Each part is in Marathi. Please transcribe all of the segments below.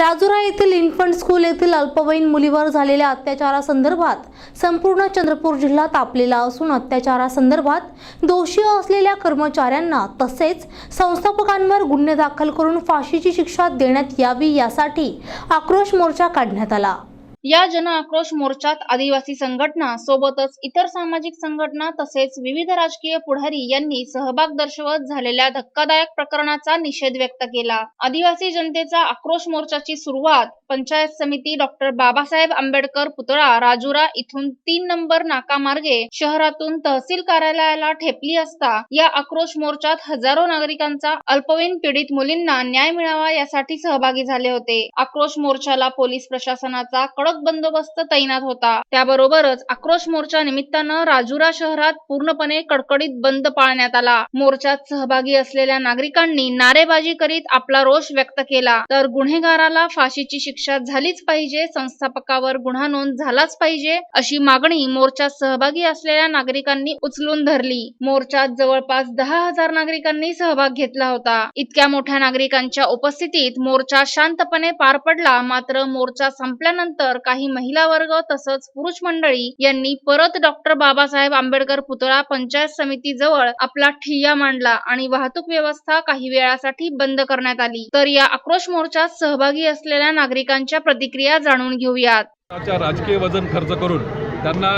राजुरा येथील इन्फंट स्कूल येथील अल्पवयीन मुलीवर झालेल्या अत्याचारासंदर्भात संपूर्ण चंद्रपूर जिल्हा तापलेला असून अत्याचारासंदर्भात दोषी असलेल्या कर्मचाऱ्यांना तसेच संस्थापकांवर गुन्हे दाखल करून फाशीची शिक्षा देण्यात यावी यासाठी आक्रोश मोर्चा काढण्यात आला. या जन आक्रोश मोर्चात आदिवासी संघटना सोबतच इतर सामाजिक संघटना तसेच विविध राजकीय पुढारी यांनी सहभाग दर्शवत झालेल्या धक्कादायक प्रकरणाचा निषेध व्यक्त केला. आदिवासी जनतेचा आक्रोश मोर्चाची सुरुवात पंचायत समिती डॉक्टर बाबासाहेब आंबेडकर पुतळा राजुरा इथून तीन नंबर नाकामार्गे शहरातून तहसील कार्यालयाला ठेपली असता या आक्रोश मोर्चात हजारो नागरिकांचा अल्पवयीन पीडित मुलींना न्याय मिळावा यासाठी सहभागी झाले होते. आक्रोश मोर्चाला पोलीस प्रशासनाचा कडक बंदोबस्त तैनात होता. त्याबरोबरच आक्रोश मोर्चा निमित्तानं राजुरा शहरात पूर्णपणे कडकडीत बंद पाळण्यात आला. मोर्चात सहभागी असलेल्या नागरिकांनी नारेबाजी करीत आपला रोष व्यक्त केला. तर गुन्हेगाराला फाशीची शिक्षा झालीच पाहिजे संस्थापकावर गुन्हा नोंद झालाच पाहिजे अशी मागणी मोर्चात सहभागी असलेल्या नागरिकांनी उचलून धरली. मोर्चात जवळपास दहा हजार नागरिकांनी सहभाग घेतला होता. इतक्या मोठ्या नागरिकांच्या उपस्थितीत मोर्चा शांतपणे पार पडला मात्र मोर्चा संपल्यानंतर काही महिला वर्ग तसंच पुरुष मंडळी यांनी परत डॉक्टर बाबासाहेब आंबेडकर पुतळा पंचायत समिती जवळ आपला ठिय्या मांडला आणि वाहतूक व्यवस्था काही वेळासाठी बंद करण्यात आली. तर या आक्रोश मोर्चात सहभागी असलेल्या नागरिकांच्या प्रतिक्रिया जाणून घेऊयात. राजकीय वजन खर्च करून त्यांना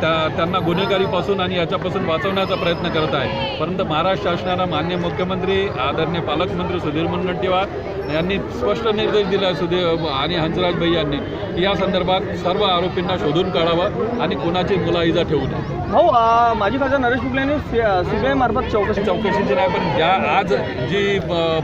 त्या त्यांना गुन्हेगारीपासून आणि याच्यापासून वाचवण्याचा प्रयत्न करत आहे परंतु महाराष्ट्र शासनाला मान्य मुख्यमंत्री आदरणीय पालकमंत्री सुधीर मुनगंटीवार यांनी स्पष्ट निर्देश दिला सुधीर आणि हंसराज भाई यांनी. या संदर्भात सर्व आरोपींना शोधून काढावं आणि कुणाची मुलाहिजा ठेवू नये. भाऊ अ, माजी खासदार नरेश कुकले यांनी सीबीआय मार्फत चौकशी चौकशीची नाही पण ज्या आज जी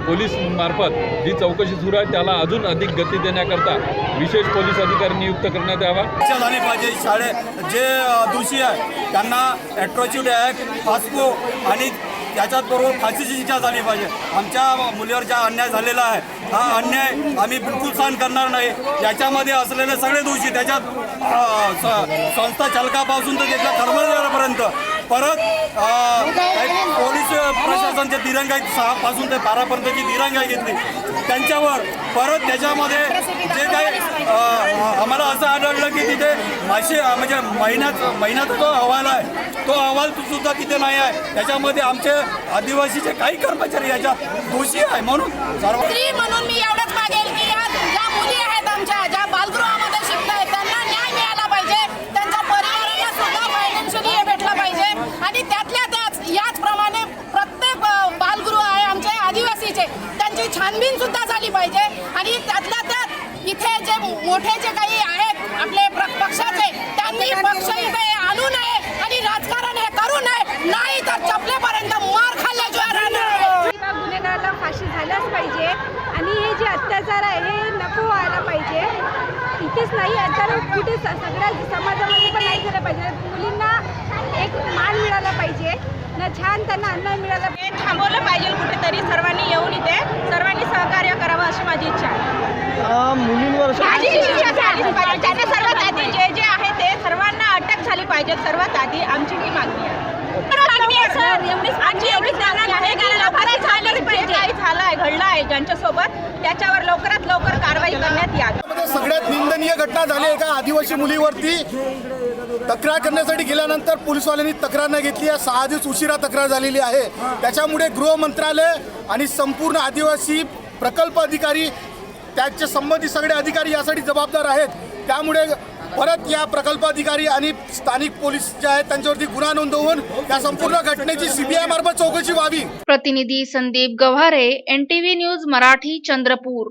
पोलीस मार्फत जी चौकशी सुरू आहे त्याला अजून अधिक गती देण्याकरता विशेष पोलीस अधिकारी नियुक्त करण्यात यावा. झाली पाहिजे. शाळे जे दोषी आहे त्यांना ॲट्रॉसिटी ॲक्ट फास्को आणि त्याच्याचबरोबर फाशीची शिक्षा झाली पाहिजे. आमच्या मुलीवर ज्या अन्याय झालेला आहे हा अन्याय आम्ही बिलकुल सहन करणार नाही. याच्यामध्ये असलेले सगळे दोषी त्याच्यात स- संस्था चालकापासून तर त्याच्या कर्मचाऱ्यापर्यंत. परत पोलीस प्रशासनच्या दिरंगाई सहापासून ते बारापर्यंतची दिरंगाई घेतली. त्यांच्यावर परत त्याच्यामध्ये जे काही असं आढळलं की तिथे असे म्हणजे महिन्यात महिन्याचा जो अहवाल आहे तो अहवाल सुद्धा तिथे नाही आहे. त्याच्यामध्ये आमचे आदिवासीचे काही कर्मचारी याच्या दोषी आहे म्हणून सर्व म्हणून मी एवढंच मागेल की ज्या मुली आहेत आमच्या ज्या बालगृहामध्ये शिकत आहेत त्यांना न्याय मिळाला पाहिजे. त्यांच्या परिवाराला सुद्धा फायनान्शियली भेटला भेटलं पाहिजे. आणि त्यातल्या त्याच याचप्रमाणे प्रत्येक बालगृह आहे आमचे आदिवासीचे. त्यांची छानबीन सुद्धा झाली पाहिजे. आणि त्यातल्या त्यात इथे जे मोठे जे काही आहेत आपले पक्षाचे त्यांनी पक्ष इथे आणू नये आणि राजकारण हे करू नये. नाही तर चपलेपर्यंत मार खाल्ल्याशिवाय राहणार गुन्हेगाराला फाशी झाल्याच पाहिजे. आणि हे जे अत्याचार आहे हे नको व्हायला पाहिजे. इथेच नाही तर कुठे सगळ्या समाजामध्ये पण नाही झालं पाहिजे. मुलींना एक मान मिळाला पाहिजे. ना छान त्यांना अन्याय मिळाला हे थांबवलं पाहिजे कुठेतरी. सर्वांनी येऊन इथे सर्वांनी सहकार्य करावं अशी माझी इच्छा आहे. मुलींवर असं- माझी इच्छा झालीच पाहिजे त्यांना सर्वात आधी जे जे आहे ते सर्वांना अटक झाली पाहिजे सर्वात आधी आमची ही मागणी आहे. काही झालं आहे घडलं आहे ज्यांच्यासोबत त्याच्यावर लवकरात लवकर कारवाई करण्यात यावी. सगळ्यात निंदनीय घटना झाली एका आदिवासी मुलीवरती? तक्रार करण्यासाठी गेल्यानंतर पोलिसवाल्यांनी तक्रार न घेतली आहे. सहा दिवस उशिरा तक्रार झालेली आहे. त्याच्यामुळे गृह मंत्रालय आणि संपूर्ण आदिवासी प्रकल्प अधिकारी त्याचे संबंधित सगळे अधिकारी यासाठी जबाबदार आहेत. त्यामुळे परत या प्रकल्प अधिकारी आणि स्थानिक पोलीस जे आहेत त्यांच्यावरती गुन्हा नोंदवून या संपूर्ण घटनेची सीबीआय मार्फत चौकशी व्हावी. प्रतिनिधी संदीप गव्हारे एनटीव्ही न्यूज मराठी चंद्रपूर.